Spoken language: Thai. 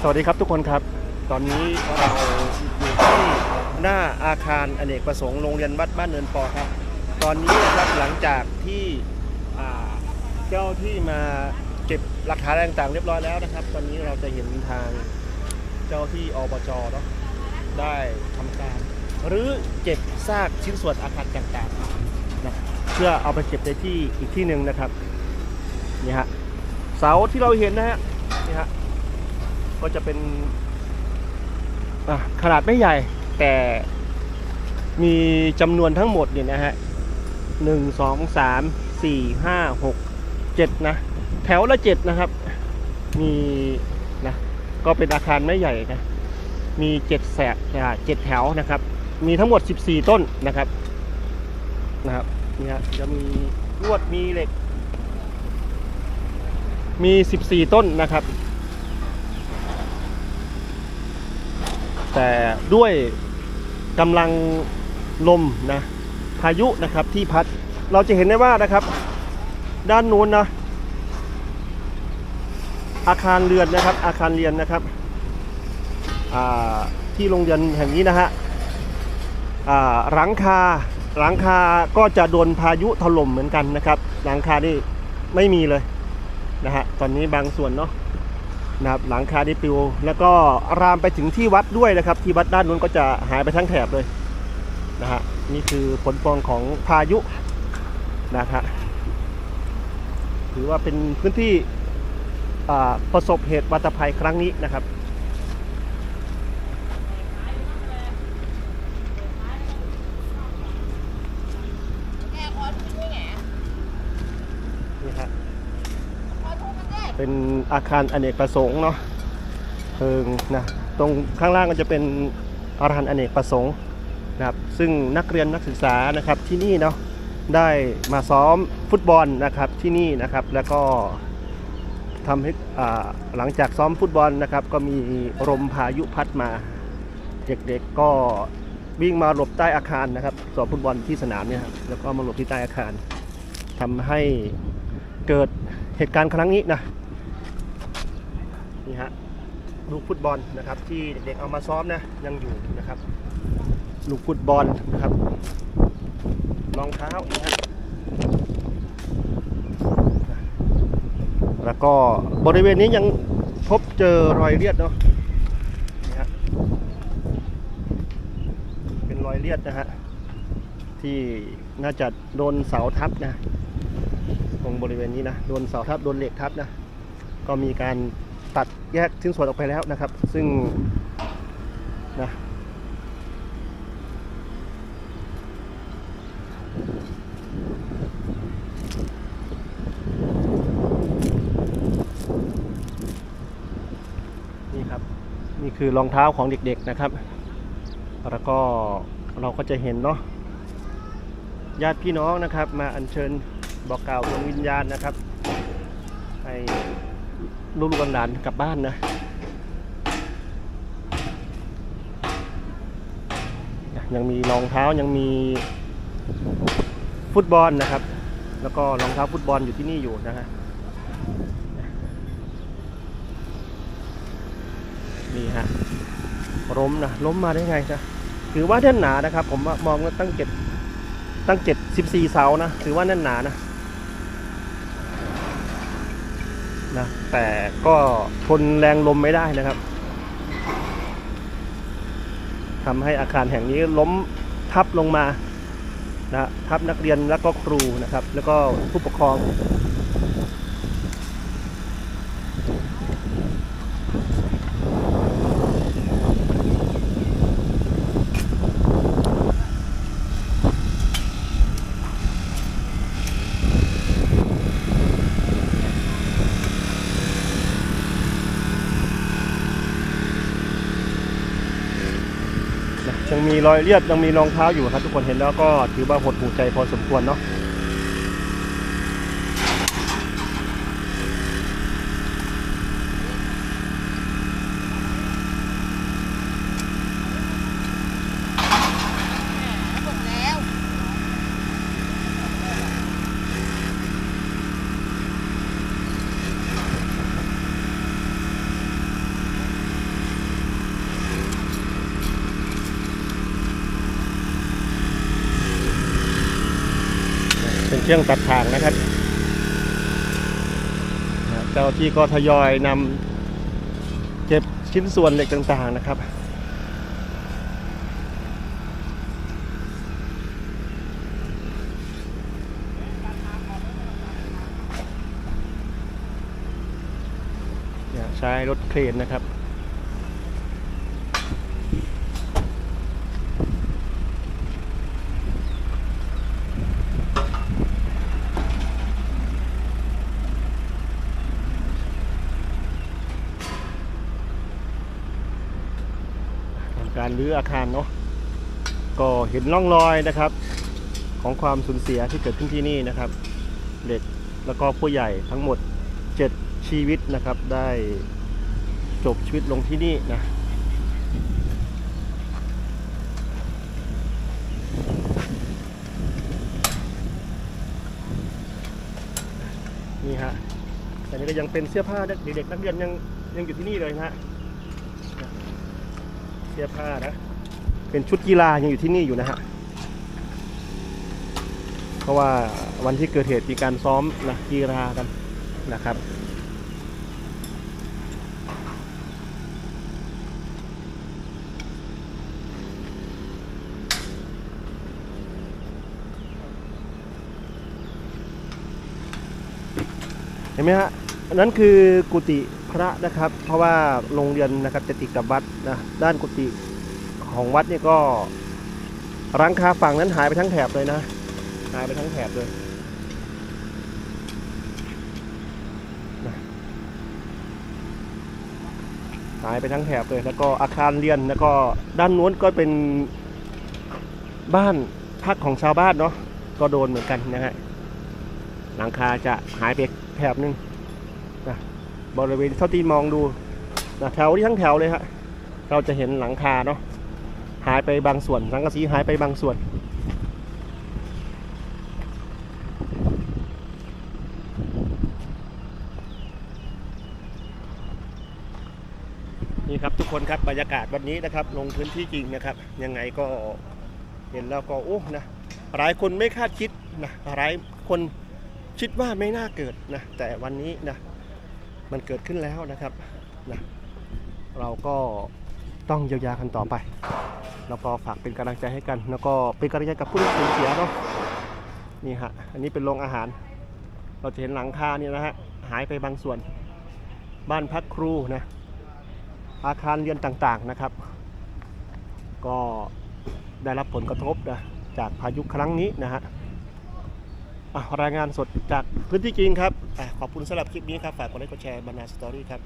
สวัสดีครับทุกคนครับ ตอนนี้เราอยู่ที่หน้าอาคารอเนกประสงค์โรงเรียนวัดบ้านเนินปอครับ ตอนนี้นะครับหลังจากที่เจ้าที่มาเก็บหลักฐานต่างๆ เรียบร้อยแล้วนะครับ ตอนนี้เราจะเห็นทางเจ้าที่อบจเนาะได้ทำการหรือเก็บซากชิ้นส่วนอาคารต่างๆนะเพื่อเอาไปเก็บในที่อีกที่หนึ่งนะครับนี่ฮะเสาที่เราเห็นนะฮะนี่ฮะ ก็จะเป็นขนาดไม่ใหญ่แต่มีจำนวนทั้งหมดเนี่ยนะฮะหนึ่งสองสามสี่ห้าหกเจ็ดนะ แถวละเจ็ดนะครับ มีนะก็เป็นอาคารไม่ใหญ่นะมีเจ็ดแสกเจ็ดแถวนะครับ มีทั้งหมด14ต้นนะครับนะครับนี่ฮะจะมีลวดมีเหล็ก มี14ต้นนะครับ แต่ด้วยกำลังลมนะพายุนะครับที่พัดเราจะเห็นได้ว่านะครับ ด้านนู้นนะอาคารเรือนนะครับ อาคารเรียนนะครับที่โรงเรียนแห่งนี้นะฮะหลังคาหลังคาก็จะโดนพายุถล่มเหมือนกันนะครับ หลังคานี่ไม่มีเลยนะฮะตอนนี้บางส่วนเนาะ นะครับหลังคาดิปิว แล้วก็รามไปถึงที่วัดด้วยนะครับ ที่วัดด้านนู้นก็จะหายไปทั้งแถบเลยนะฮะนี่คือผลพวงของพายุนะฮะถือว่าเป็นพื้นที่ประสบเหตุวัตภัยครั้งนี้นะครับ แกขอดูด้วยไง นี่ฮะ ขอดูกันด้วย เป็นอาคารอเนกประสงค์เนาะเพิงนะตรงข้างล่างก็จะเป็นอาคารอเนกประสงค์นะครับซึ่งนักเรียนนักศึกษานะครับที่นี่เนาะได้มาซ้อมฟุตบอลนะครับที่นี่นะครับแล้วก็ทำให้อ่าหลังจากซ้อมฟุตบอลนะครับ ก็มีลมพายุพัดมา เด็กๆก็วิ่งมาหลบใต้อาคารนะครับซ้อมฟุตบอลที่สนามเนี่ยครับแล้วก็มาหลบที่ใต้อาคารทำให้เกิดเหตุการณ์ครั้งนี้นะ นี่ฮะลูกฟุตบอลนะครับ ที่เด็กๆเอามาซ้อมนะยังอยู่นะครับ ลูกฟุตบอลนะครับรองเท้านะฮะแล้วก็บริเวณนี้ยังพบเจอรอยเลือดเนาะนี่ฮะเป็นรอยเลือดนะฮะที่น่าจะโดนเสาทับนะตรงบริเวณนี้นะโดนเสาทับโดนเหล็กทับนะก็มีการ ตัดแยกชิ้นส่วนออกไปแล้วนะครับ ซึ่งนะนี่ครับ นี่คือรองเท้าของเด็กๆนะครับ แล้วก็เราก็จะเห็นเนาะญาติพี่น้องนะครับ มาอัญเชิญบอกกล่าวดวงวิญญาณนะครับให้ ลูกหลานกลับบ้านนะยังมีรองเท้ายังมีฟุตบอลนะครับ แล้วก็รองเท้าฟุตบอลอยู่ที่นี่อยู่นะฮะนี่ฮะล้มนะล้มมาได้ไงนะถือว่าแน่นหนานะครับ ผมมองว่าตั้งเจ็ดตั้งเจ็ดสิบสี่เสานะถือว่าแน่นหนานะ นะแต่ก็ทนแรงลมไม่ได้นะครับทำให้อาคารแห่งนี้ล้มทับลงมานะทับนักเรียนและก็ครูนะครับ แล้วก็ผู้ปกครอง มีรอยเลือดยังมีรองเท้าอยู่ครับทุกคนเห็นแล้วก็ถือว่าหดหูใจพอสมควรเนาะ เป็นเครื่องตัดทางนะครับ เจ้าที่ก็ทยอยนำเก็บชิ้นส่วนเหล็กต่างๆนะครับใช้รถเครนนะครับ การรื้ออาคารเนาะก็เห็นร่องรอยนะครับ ของความสูญเสียที่เกิดขึ้นที่นี่นะครับ เด็กแล้วก็ผู้ใหญ่ทั้งหมด 7 ชีวิตนะครับ ได้จบชีวิตลงที่นี่นะนี่ฮะแต่นี่ก็ยังเป็นเสื้อผ้าเด็กๆนักเรียนยังยังอยู่ที่นี่เลยนะฮะ สื้อผ้านะ เป็นชุดกีฬายังอยู่ที่นี่อยู่นะฮะ เพราะว่าวันที่เกิดเหตุมีการซ้อมนะกีฬากันนะครับเห็นไหมฮะนนั้นคือกุฏิ พระนะครับ เพราะว่าโรงเรียนนะครับจะติดกับวัดนะด้านกุฏิของวัดเนี่ยก็ร้างคาฝั่งนั้นหายไปทั้งแถบเลยนะหายไปทั้งแถบเลยหายไปทั้งแถบเลย แล้วก็อาคารเรียนแล้วก็ด้านนู้นก็เป็นบ้านพักของชาวบ้านเนาะก็โดนเหมือนกันนะฮะหลังคาจะหายไปแถบหนึง บริเวณเท่าที่มองดูนะแถวที่ทั้งแถวเลยฮะเราจะเห็นหลังคาเนาะหายไปบางส่วนสังกะสีหายไปบางส่วน นี่ครับทุกคนครับบรรยากาศวันนี้นะครับ ลงพื้นที่จริงนะครับ ยังไงก็เห็นแล้วก็โอ้นะหลายคนไม่คาดคิดนะหลายคนคิดว่าไม่น่าเกิดนะแต่วันนี้นะ มันเกิดขึ้นแล้วนะครับนะเราก็ต้องเยียวยากันต่อไป แล้วก็ฝากเป็นกำลังใจให้กัน แล้วก็เป็นกำลังใจกับผู้ที่สูญเสียเนาะนี่ฮะอันนี้เป็นโรงอาหาร เราจะเห็นหลังคาเนี่ยนะฮะหายไปบางส่วน บ้านพักครูนะอาคารเรียนต่างๆนะครับ ก็ได้รับผลกระทบนะจากพายุครั้งนี้นะฮะอะ รายงานสดจากพื้นที่จริงครับอขอบคุณสำหรับคลิปนี้ครับ ฝากกดไลค์กดแชร์บรรณาสตอรี่ครับ